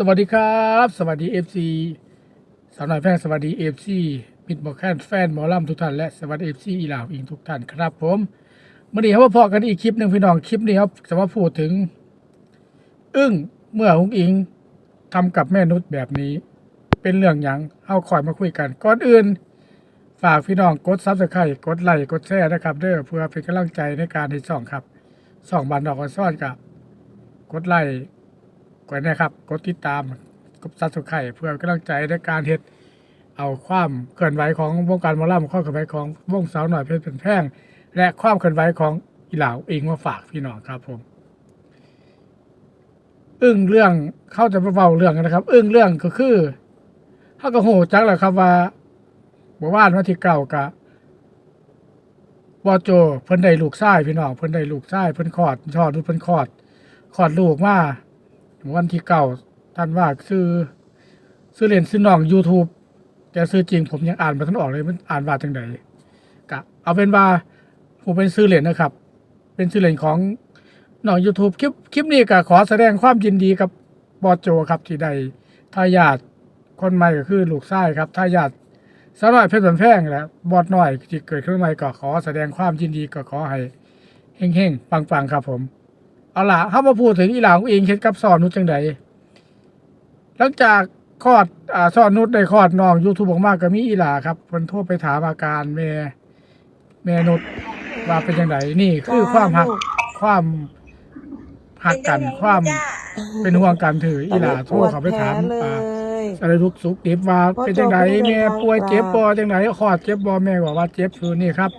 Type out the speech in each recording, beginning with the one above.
สวัสดีครับ สวัสดีเอฟซีสาวน้อยแพงสวัสดีเอฟซีมิดบอกแคนแฟนหมอลำทุกท่านและสวัสดีเอฟซีอีหลาวอิงทุกท่านครับผมเมื่อนี้เขามาพอกันอีกคลิปหนึ่งพี่น้องคลิปนี้ครับจะมาพูดถึง อึ้งเมื่อหุงอิงทำกับแม่นุชแบบนี้ เป็นเรื่องหยังเอาคอยมาคุยกันก่อนอื่น ฝากพี่น้องกดซับสไครต์กดไลค์กดแชร์นะครับเด้อเพื่อเป็นกำลังใจในการที่ช่องครับช่องบันดอกกันซ่อนกับกดไลค์ กดนะครับ กดติดตามกดซับสไครต์เพื่อกำลังใจในการเฮ็ดเอาความเคลื่อนไหวของวงการมอลำความเคลื่อนไหวของวงสาวหน่อยเพชรเป็นแพ่งและความเคลื่อนไหวของอีหลาวเองมาฝากพี่น้องครับผม อึ้งเรื่องเข้าจะมาเบาเรื่องกันนะครับ อึ้งเรื่องก็คือเขาก็โหจักแหละครับว่าเมื่านวันที่เก่ากะบอโจเพิ่นได้ลูกชายพี่น้องเพิ่นได้ลูกชายเพิ่นคลอดชอดดูเพิ่นคลอดคลอดลูกมา วันที่เก่าท่านว่าซื้อซื้อเล่นซื้อน้อง YouTube แต่ซื้อจริงผมยังอ่านม่ทันออกเลยมันอ่านว่าจังไดกะเอาเป็นว่าผมเป็นซื้อเหรียญนะครับ เป็นซื้อเหรียญของน้อง YouTube คลิปคลิปนี้ก็ขอแสดงความยินดีกับบอโจครับที่ได้ทายาทคนใหม่ก็คือลูกชายครับทายาทสาวน้อยเพชรบันแพงแหละบอสน้อยที่เกิดขึ้นใหม่ก็ขอแสดงความยินดีก็ขอให้เฮงๆปังๆครับผม เอาล่ะเข้ามาพูดถึงอีหลาของเองเฮ็ดกับสอนนุชจังใดหลังจากคลอดอ่าสอนนุชได้คลอดน้อง YouTube ออกมาก็มีอีหลาครับเพิ่นโทรไปถามอาการแม่แม่นุชว่าเป็นจังไดนี่คือความหักความหักกันความเป็นห่วงกันถืออีหลาโทรเขาไปถามเลอ่ายอะไรทุกสุขดิบว่าพ่อเป็นจังไดโจเป็นยังไงแม่ป่วยบ้างเจ็บบ่จังไดคลอดเจ็บบ่แม่บอกว่าเจ็บคือนี่ครับ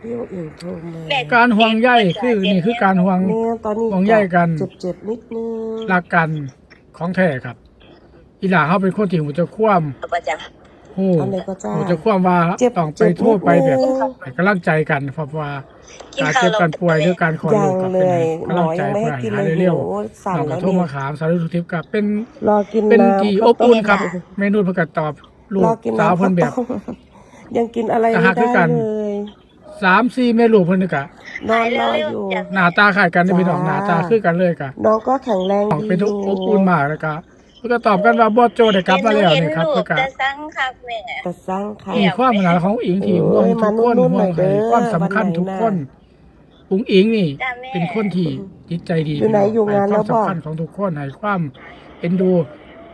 พี่อื่นโทรมาแม่ การห่วงใยคือนี่คือการห่วงเนี่ยตอนนี้ห่วงใยกันเจ็บเจ็บๆนิดนึงรักกันของแท้ครับ อีหลาเขาเป็นคนที่หูจะคว่ประจำหูอะไรก็จ้า หูจะคว่ำว่าเจ็บต้องไปเจ็บโทษไปแบบนิดนึง ให้กำลังใจกันเพราะว่าการเจ็บการป่วยหรือการขอยัลูงกกับเลเป็นยกำลังใจหมอยังไม่เพื่อให้ให้กินหายเลยเร็วโอ้สั่ๆนน้องกแล้ระวโทรนี่มาถามสารทุกทิพย์กับเป็น รอกินเป็นน้ำที่ข้าอวบอุ่นครับต้มเมนูเพื่อกัตอบลูรกอกินสาวน้ำเพิ่นแบบ ข้าวต้มยังกินอะไรแต่ไม่หากคือกัได้นเลย สามสี่แม่ลูกเพิ่นนี่กะนอนรออยู่ หน้าตาคล้ายกันนี่พี่น้องหน้าตาคือกันเลยกะน้องก็แข็งแรงน้องดีเป็นอทุกยู่อบอุ่นมากเลยกะเพื่อก็ตอบกันว่าบอสโจได้ำกลับมาแล้วนี่ครับเห็เพื่อนกะลูจะสั่งคักแม่แต่สร้างค่ะมีความหนาของอิงที่ห่วงทุกคนเอ้ยห่วงมานุ่นๆหน่ให้อยเด้อความสำคัญวันไหนทุกคนน่ะอุงอิงนี่จ้าแม่เป็นคนที่จิตใจดีอยู่ไหนอยู่งานให้แล้วความบอกสำคัญของทุกคนให้ความเอ็นดู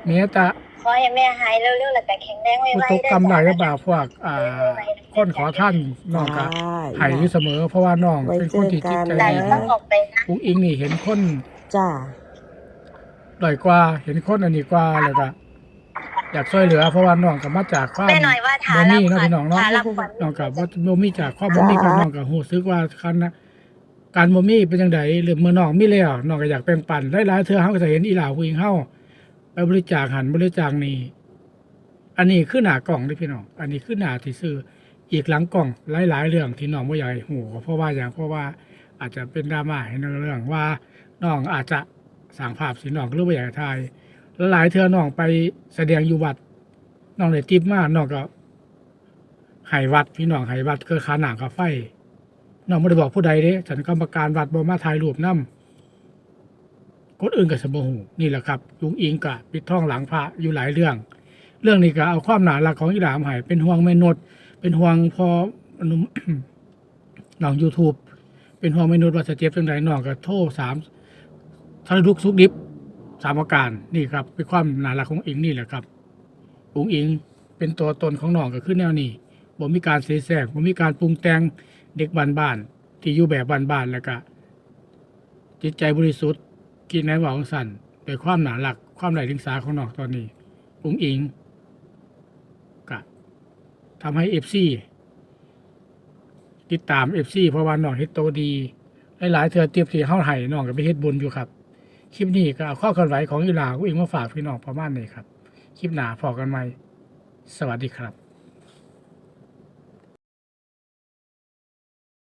เมตตา ขอให้แม่หายเร็วๆแล้วก็แข็งแรงไวผู้ๆตกกรรมหลายก็บ่าพวกอ่าคนขอท่านน้องกะจ้าให้อยู่เสมอ เพราะว่าน้องไว้เป็นคนที่จิตใจเจอได้ดีกันต้องออกไปนะ อุงอิงนี่เห็นคนจ้า ด้อยกว่า เห็นคนอันนี้กว่าแล้วก็อยากช่วยเหลือ เพราะว่าน้องก็มาจากความ แม่หน่อยว่าทาบ่รับมีเนาะขวัญพี่น้องเนาะทารับขวัญ น้องกับว่าบ่มีจากความบ่มีกับน้องกับฮู้ซึกว่าคันนะการบ่มีเป็นจังไดหรือเมื่อน้องมีแล้วน้องก็อยากแบ่งปันหลายๆเทื่อเฮาก็จะเห็นอีหลาผู้หญิงเฮา ไปบริจาคหันบริจาคนี่อันนี้คือหน้ากล่องเด้อพี่น้อง อันนี้คือหน้าที่ซื้อ อีกหลังกล่องหลายๆเรื่องที่น้องบ่อยากให้ฮู้ก็เพราะว่าอย่างเพราะว่าอาจจะเป็นดราม่าในเรื่องว่าน้องอาจจะสร้างภาพสิน้องก็เลยบ่อยากให้ถ่ายหลายเทือน้องไปแสดงอยู่วัดน้องได้ติปมากน้องก็ให้วัดพี่น้องให้วัดคือขาหนังกับไฟน้องไม่ได้บอกผู้ใดเด้ฉันกรรมการวัดบ่มาถ่ายรูปนำ คนอื่นก็สมหูนี่แหละครับยุงอิงกะปิดท่องหลังพระอยู่หลายเรื่อง เรื่องนี้ก็เอาความหนาหลักของอีหลามให้เป็นห่วงแม่นดเป็นห่วงพอหนุ่มน้องยูทูบเป็นห่วงแม่นดว่าจะเจ็บจังไดน้องก็โทรสามทะลุกสุกดิบสามอาการนี่ครับเป็นความหนาหลักของอิงนี่แหละครับอุงอิงเป็นตัวตนของน้องก็คือแนวนี้บ่มีการเสแสร้งบ่มีการปรุงแต่งเด็กบ้านๆที่อยู่แบบบ้านๆแล้วก็จิตใจบริสุทธิ์ กินในหวังสันโดยความหนาหลักความไหลถึงสาของนองตอนนี้อุงอิงก็ทำให้เอฟซีติดตามเอฟซีเพราะว่าน้องเฮ็ดโตดีหลายๆเทื่อเตรียมที่เฮาให้น้องก็ไปเฮ็ดบุญอยู่ครับ คลิปนี้ก็เอาข้อเคลื่อนไหวของอีลาอุงอิงมาฝากพี่น้องประมาณนี้ครับ คลิปหน้าพอกันไหมสวัสดีครับ